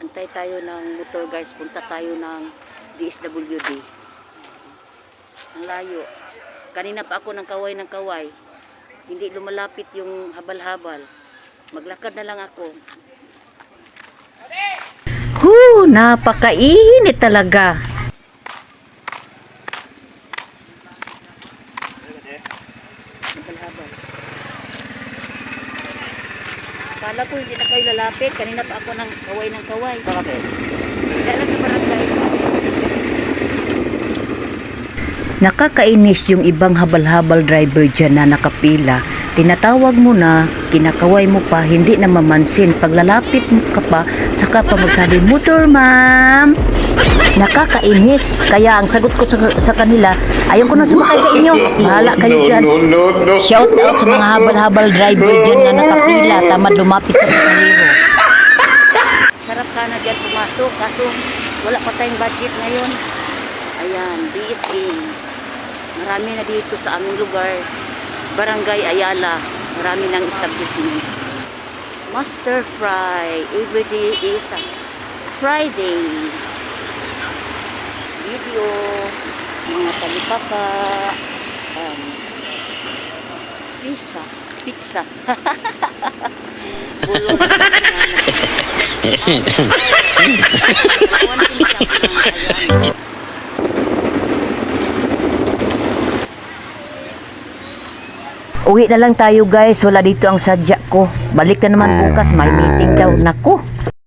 Antay tayo ng motor guys. Punta tayo ng DSWD. Ang layo. Kanina pa ako ng kaway ng kaway. Hindi lumalapit yung habal-habal. Maglakad na lang ako. Hu, napakainit talaga. Habal-habal. Kala ko hindi na kayo lalapit. Kanina pa ako ng kaway ng kaway. Bakit? Kaya lang sa barangay. Nakakainis yung ibang habal-habal driver dyan na nakapila. Tinatawag mo na, kinakaway mo pa, hindi na mamansin. Paglalapit mo ka pa, saka pa magsabi, Motor ma'am! Nakakainis. Kaya ang sagot ko sa, sa kanila, ayaw ko na sumakay sa inyo. Bahala kayo dyan. no, no, no. Shout out sa mga habal-habal driver dyan na nakapila, tamad lumapit sa pasahero. Sarap sana dyan pumasok, kaso wala pa tayong budget ngayon. Ayan, BSA. Marami na dito sa aming lugar. Barangay Ayala. Marami ng establishment. Master Fry. Every day is a Friday. Video. Mga talipapa. Um, pizza. Pizza. Bulong. Ayan. Uwi na lang tayo guys. Wala dito ang sadya ko. Balik na naman bukas. May meeting daw. Naku.